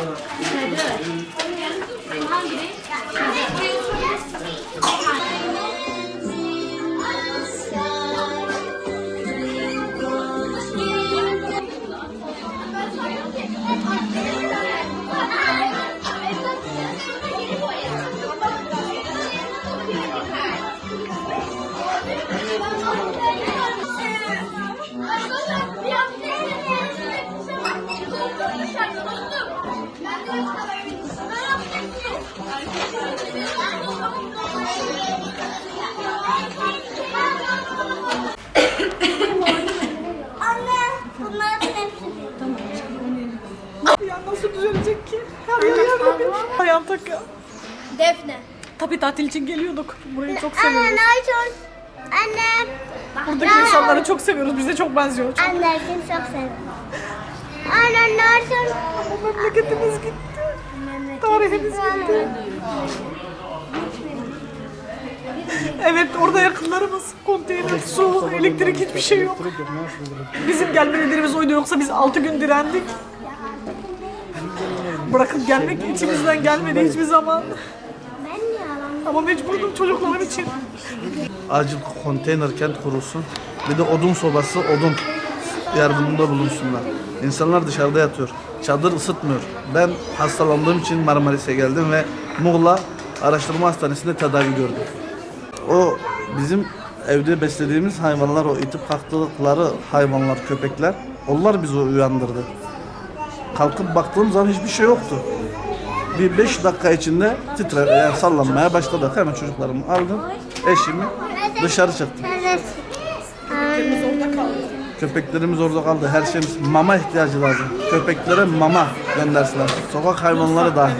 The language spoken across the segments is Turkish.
在这，我。Takıyor. Defne. Tabii tatil için geliyorduk. Burayı çok Anne, seviyoruz. Narson. Anne. Buradaki insanları çok seviyoruz. Bize çok benziyor. Çok Anne, seni çok seviyorum. Anne, Narson. memleketimiz gitti. Tarihimiz gitti. Evet orada yakınlarımız. Konteyner, su, elektrik hiçbir şey yok. Bizim gelme nedenimiz oydu yoksa biz 6 gün direndik. Bırakıp gelmek içimizden gelmedi hiçbir zaman. Ama mecburdum çocuklarım için. acil konteyner kent kurulsun. Bir de odun sobası, odun yardımında bulunsunlar. İnsanlar dışarıda yatıyor. Çadır ısıtmıyor. Ben hastalandığım için Marmaris'e geldim ve Muğla Araştırma Hastanesi'nde tedavi gördüm. O bizim evde beslediğimiz hayvanlar, o itip kalktıkları hayvanlar, köpekler, onlar bizi uyandırdı. Kalkıp baktığım zaman hiçbir şey yoktu. Bir beş dakika içinde titre, yani sallanmaya başladı. Hemen çocuklarımı aldım, eşimi dışarı çıktım. Köpeklerimiz orada kaldı. Her şeyimiz mama ihtiyacı lazım. Köpeklere mama göndersinler. Sokak hayvanları dahil.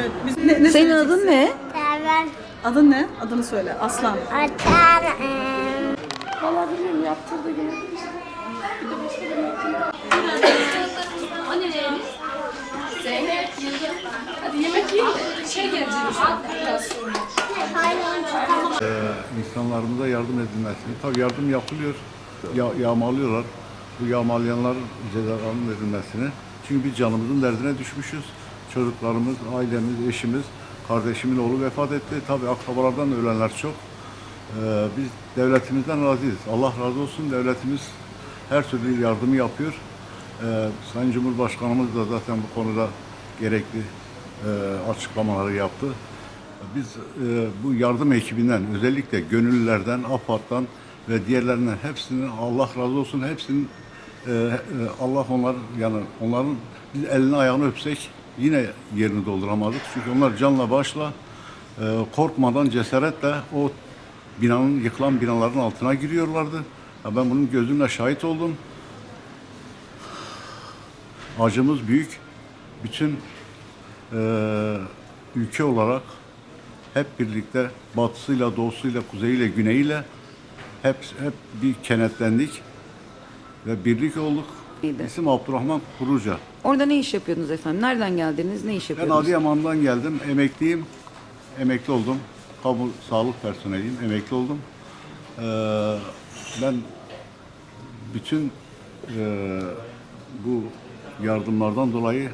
Senin adın ne? Seven. Adın ne? Adını söyle. Aslan. Atan. Vallahi bilmiyorum yaptırdı gibi. İnsanlarımıza yardım edilmesini. Tabii yardım yapılıyor, ya, yağmalıyorlar. Bu yağmalayanlar cezalarının verilmesini. Çünkü biz canımızın derdine düşmüşüz. Çocuklarımız, ailemiz, eşimiz, kardeşimin oğlu vefat etti. Tabii akrabalardan da ölenler çok. Ee, biz devletimizden razıyız. Allah razı olsun devletimiz her türlü yardımı yapıyor. Ee, Sayın Cumhurbaşkanımız da zaten bu konuda gerekli e, açıklamaları yaptı. Biz e, bu yardım ekibinden özellikle gönüllülerden, AFAD'dan ve diğerlerinden hepsinin Allah razı olsun hepsinin e, e, Allah onlar yani onların biz elini ayağını öpsek yine yerini dolduramadık. Çünkü onlar canla başla e, korkmadan cesaretle o binanın yıkılan binaların altına giriyorlardı. Ya ben bunun gözümle şahit oldum. Acımız büyük. Bütün e, ülke olarak hep birlikte batısıyla, doğusuyla, kuzeyiyle, güneyiyle hep hep bir kenetlendik ve birlik olduk. İyiydi. İsim Abdurrahman Kuruca. Orada ne iş yapıyordunuz efendim? Nereden geldiniz? Ne iş Ben yapıyordunuz? Adıyaman'dan geldim. Emekliyim. Emekli oldum. Kamu sağlık personeliyim. Emekli oldum. Ee, ben bütün e, bu yardımlardan dolayı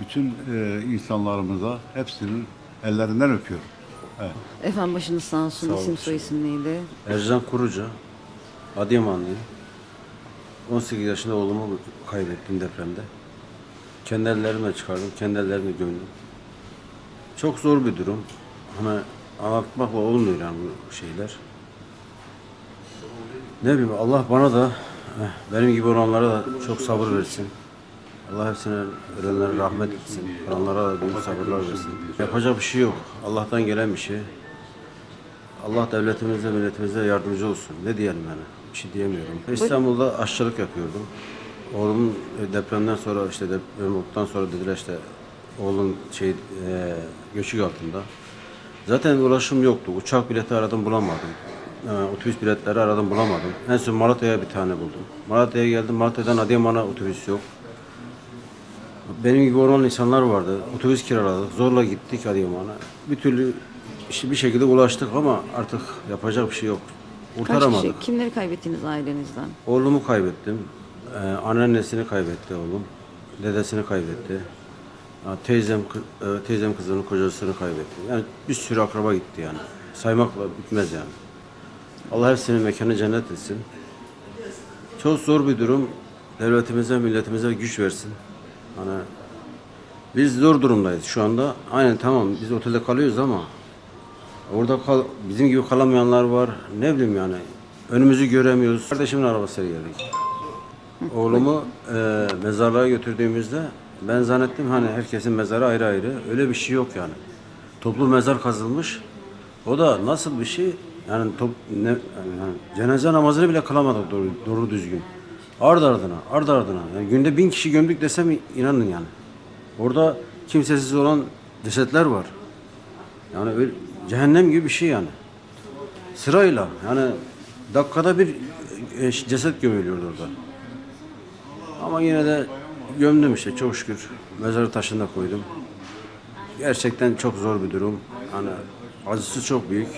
bütün e, insanlarımıza hepsinin ellerinden öpüyorum. Evet. Efendim başınız sağ olsun. Sağ İsim olun. soy isim neydi? Ercan Kuruca, Adıyamanlıyım. 18 yaşında oğlumu kaybettim depremde. Kendi ellerimle çıkardım, kendi ellerimle gömdüm. Çok zor bir durum. Hani anlatmakla olmuyor yani bu şeyler. Ne bileyim Allah bana da eh, benim gibi olanlara da çok sabır versin. Allah hepsine ölenlere rahmet etsin. Onlara da büyük sabırlar versin. Yapacak bir şey yok. Allah'tan gelen bir şey. Allah devletimize, milletimize yardımcı olsun. Ne diyelim yani? Bir şey diyemiyorum. İstanbul'da aşçılık yapıyordum. Oğlumun e, depremden sonra işte deprem olduktan sonra dediler işte oğlun şey e, göçük altında. Zaten ulaşım yoktu. Uçak bileti aradım bulamadım. E, otobüs biletleri aradım bulamadım. En son Malatya'ya bir tane buldum. Malatya'ya geldim. Malatya'dan Adıyaman'a otobüs yok. Benim gibi olan insanlar vardı. Otobüs kiraladık. Zorla gittik Adıyaman'a. Bir türlü işte bir şekilde ulaştık ama artık yapacak bir şey yok. Kaç Kurtaramadık. kişi? Kimleri kaybettiniz ailenizden? Oğlumu kaybettim. Ee, anneannesini kaybetti oğlum. Dedesini kaybetti. Ha, Teyzem, e, teyzem kızının kocasını kaybetti. Yani bir sürü akraba gitti yani. Saymakla bitmez yani. Allah hepsinin mekanı cennet etsin. Çok zor bir durum. Devletimize, milletimize güç versin. Hani biz zor durumdayız şu anda. Aynen tamam biz otelde kalıyoruz ama orada kal, bizim gibi kalamayanlar var. Ne bileyim yani. Önümüzü göremiyoruz. Kardeşimin arabasıyla geldik. Oğlumu e, mezarlığa götürdüğümüzde ben zannettim hani herkesin mezarı ayrı ayrı. Öyle bir şey yok yani. toplu mezar kazılmış. O da nasıl bir şey? Yani, top, ne, yani cenaze namazını bile kılamadık doğru, doğru düzgün. Ard ardına, ard ardına. Yani günde bin kişi gömdük desem inanın yani. Orada kimsesiz olan cesetler var. Yani öyle, cehennem gibi bir şey yani. Sırayla yani dakikada bir e, ceset gömülüyordu orada. Ama yine de gömdüm işte çok şükür. Mezarı taşına koydum. Gerçekten çok zor bir durum. Hani acısı çok büyük.